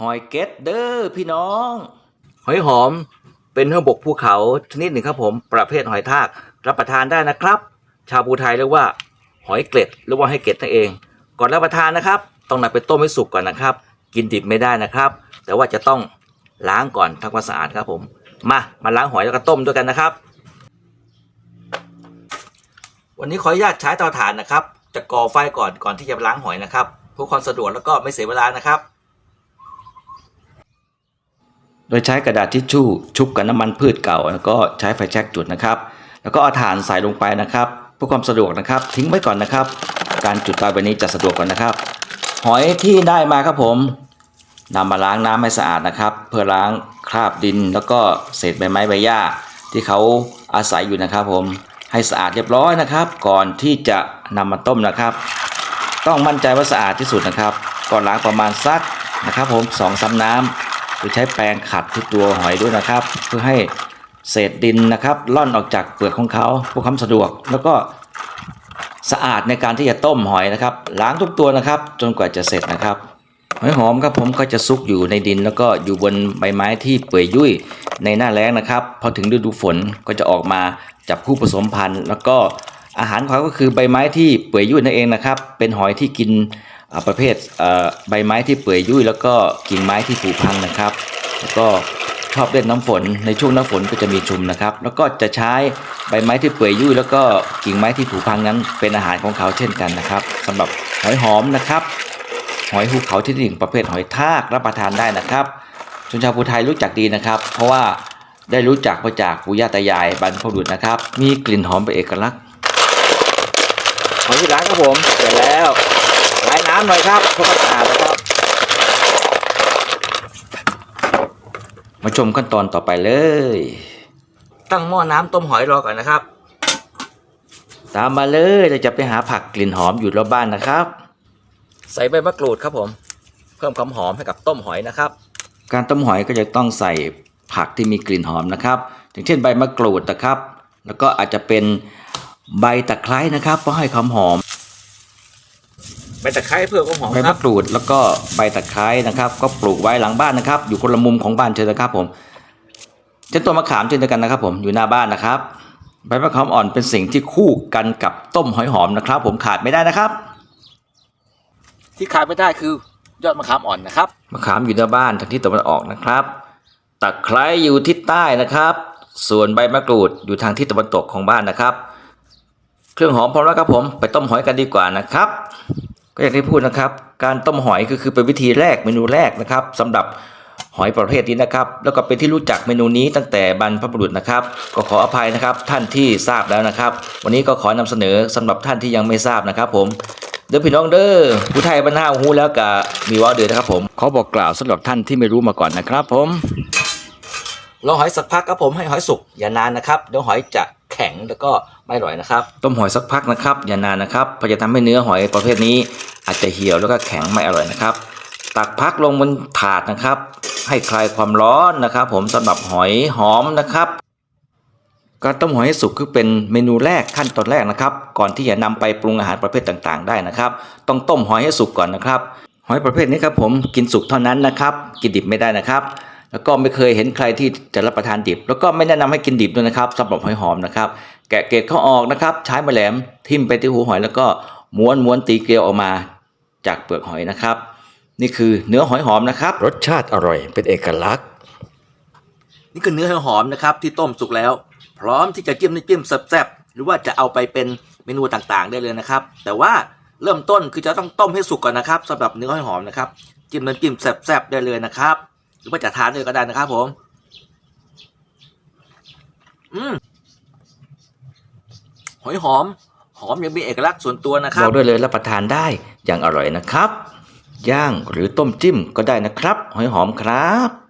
หอยเก็ตเด้อพี่น้อง หอยหอมเป็นหอยบกภูเขาชนิดหนึ่งครับผม ประเภทหอยทากรับประทานได้นะครับ ชาวภูไทยเรียกว่า หอยเกล็ดหรือว่าให้เกล็ดนั่นเอง ก่อนรับประทานนะครับ ต้องนำไปต้มให้สุกก่อนนะครับ กินดิบไม่ได้นะครับ แต่ว่าจะต้องล้างก่อนทำความสะอาดครับผม มามาล้างหอยแล้วก็ต้มด้วยกันนะครับ วันนี้ขออนุญาตใช้เตาถ่านนะครับ จะก่อไฟก่อนก่อนที่จะล้างหอยนะครับเพื่อความสะดวกแล้วก็ไม่เสียเวลานะครับ โดยใช้กระดาษทิชชู่ชุบกับน้ำมันพืชเก่า แล้วก็ใช้ไฟแช็กจุดนะครับ แล้วก็เอาถ่านใส่ลงไปนะครับเพื่อความสะดวกนะครับ ทิ้งไว้ก่อนนะครับ การจุดเตาแบบนี้จะสะดวกก่อนนะครับ หอยที่ได้มาครับผมนำมาล้างน้ำให้สะอาดนะครับ เพื่อล้างคราบดิน แล้วก็เศษใบไม้ใบหญ้า ที่เขาอาศัยอยู่นะครับผมให้สะอาดเรียบร้อยนะครับ ก่อนที่จะนำมาต้มนะครับ ต้องมั่นใจว่าสะอาดที่สุดนะครับ ก่อนล้างประมาณสักนะครับผมสองซ้ำน้ำ โดยใช้แปรงขัดทุกตัวหอยด้วยนะครับ เพื่อให้เศษดินนะครับล่อนออกจากเปลือกของเขาเพื่อความสะดวก แล้วก็สะอาดในการที่จะต้มหอยนะครับ ล้างทุกตัวนะครับ จนกว่าจะเสร็จนะครับหอยหอมครับผมก็จะซุกอยู่ในดิน แล้วก็อยู่บนใบไม้ที่เปื่อยยุ่ยในหน้าแล้งนะครับพอถึงฤดูฝนก็จะออกมาจับคู่ผสมพันธุ์ แล้วก็อาหารของเขาก็คือใบไม้ที่เปื่อยยุ่ยนั่นเองนะครับ เป็นหอยที่กิน ประเภทใบไม้ที่เปื่อยยุ่ยแล้วก็กิ่งไม้ที่ผุพังนะครับ แล้วก็ชอบเล่นน้ำฝนในช่วงหน้าฝนก็จะมีชุมนะครับ แล้วก็จะใช้ใบไม้ที่เปื่อยยุ่ยแล้วก็กิ่งไม้ที่ผุพังนั้นเป็นอาหารของเขาเช่นกันนะครับสำหรับหอยหอมนะครับ หอยภูเขาที่หนึ่งประเภทหอยทากรับประทานได้นะครับชนชาวภูไทยรู้จักดีนะครับ เพราะว่าได้รู้จักมาจากปู่ย่าตายายบรรพบุรุษนะครับ มีกลิ่นหอมเป็นเอกลักษณ์หอยที่ร้านครับผมเสร็จแล้ว น้ำหน่อยครับเพื่อความสะอาดนะครับ มาชมขั้นตอนต่อไปเลย ตั้งหม้อน้ำต้มหอยรอก่อนนะครับ ตามมาเลยเราจะไปหาผักกลิ่นหอมอยู่รอบบ้านนะครับ ใส่ใบมะกรูดครับผม เพิ่มความหอมให้กับต้มหอยนะครับ การต้มหอยก็จะต้องใส่ผักที่มีกลิ่นหอมนะครับ อย่างเช่นใบมะกรูดนะครับ แล้วก็อาจจะเป็นใบตะไคร้นะครับเพื่อให้ความหอม ใบตะไคร้เพื่อความหอมใบมะกรูดแล้วก็ใบตะไคร้นะครับ ก็ปลูกไว้หลังบ้านนะครับ อยู่คนละมุมของบ้านเชิญนะครับผมเช่นตัวมะขามเช่นเดียวกันนะครับ ผมอยู่หน้าบ้านนะครับ ใบมะขามอ่อนเป็นสิ่งที่คู่กันกับต้มหอยหอมนะครับ ผมขาดไม่ได้นะครับ ที่ขาดไม่ได้คือยอดมะขามอ่อนนะครับ มะขามอยู่หน้าบ้านทางทิศตะวันออกนะครับตะไคร้อยู่ทิศใต้นะครับ ส่วนใบมะกรูดอยู่ทางทิศตะวันตกของบ้านนะครับ เครื่องหอมพร้อมแล้วครับผม ไปต้มหอยกันดีกว่านะครับ ก็อย่างที่พูดนะครับ การต้มหอยก็คือเป็นวิธีแรกเมนูแรกนะครับสำหรับหอยประเภทนี้นะครับ แล้วก็เป็นที่รู้จักเมนูนี้ตั้งแต่บรรพบุรุษนะครับ ก็ขออภัยนะครับท่านที่ทราบแล้วนะครับ วันนี้ก็ขอนำเสนอสำหรับท่านที่ยังไม่ทราบนะครับ ผมเด้อพี่น้องเด้อผู้ไทยบรรณาหูแล้วก็มีว่าเดือนะครับผมขอบอกกล่าวสำหรับท่านที่ไม่รู้มาก่อนนะครับ ผมรอหอยสักพักครับผมให้หอยสุกอย่านานนะครับเดี๋ยวหอยจะ แข็งแล้วก็ไม่อร่อยนะครับ ต้มหอยสักพักนะครับอย่านานนะครับเพราะจะทำให้เนื้อหอยประเภทนี้อาจจะเหี่ยวแล้วก็แข็งไม่อร่อยนะครับ ตักพักลงบนถาดนะครับ ให้คลายความร้อนนะครับ ผมสำหรับหอยหอมนะครับการต้มหอยให้สุกคือเป็นเมนูแรกขั้นตอนแรกนะครับ ก่อนที่จะนำไปปรุงอาหารประเภทต่างๆ ได้นะครับ ต้องต้มหอยให้สุกก่อนนะครับ หอยประเภทนี้ครับผมกินสุกเท่านั้นนะครับ กินดิบไม่ได้นะครับ แล้วก็ไม่เคยเห็นใครที่จะรับประทานดิบ แล้วก็ไม่แนะนำให้กินดิบด้วยนะครับสำหรับหอยหอมนะครับ แกะเกล็ดเขาออกนะครับ ใช้แมแหลมทิ่มไปที่หูหอย แล้วก็ม้วนม้วนตีเกลียวออกมาจากเปลือกหอยนะครับ นี่คือเนื้อหอยหอมนะครับ รสชาติอร่อยเป็นเอกลักษณ์ นี่คือเนื้อหอมนะครับที่ต้มสุกแล้ว พร้อมที่จะจิ้มน้ำจิ้มแซ่บๆหรือว่าจะเอาไปเป็นเมนูต่างๆ ได้เลยนะครับ แต่ว่าเริ่มต้นคือจะต้องต้มให้สุกก่อนนะครับสำหรับเนื้อหอยหอมนะครับ จิ้มน้ำจิ้มแซ่บๆได้เลยนะครับห รือว่าจะทานเลยก็ได้นะครับผม อืมหอยหอม หอมยังมีเอกลักษณ์ส่วนตัวนะครับบอกด้วยเลยรับประทานได้อย่างอร่อยนะครับ ย่างหรือต้มจิ้มก็ได้นะครับ หอยหอมครับ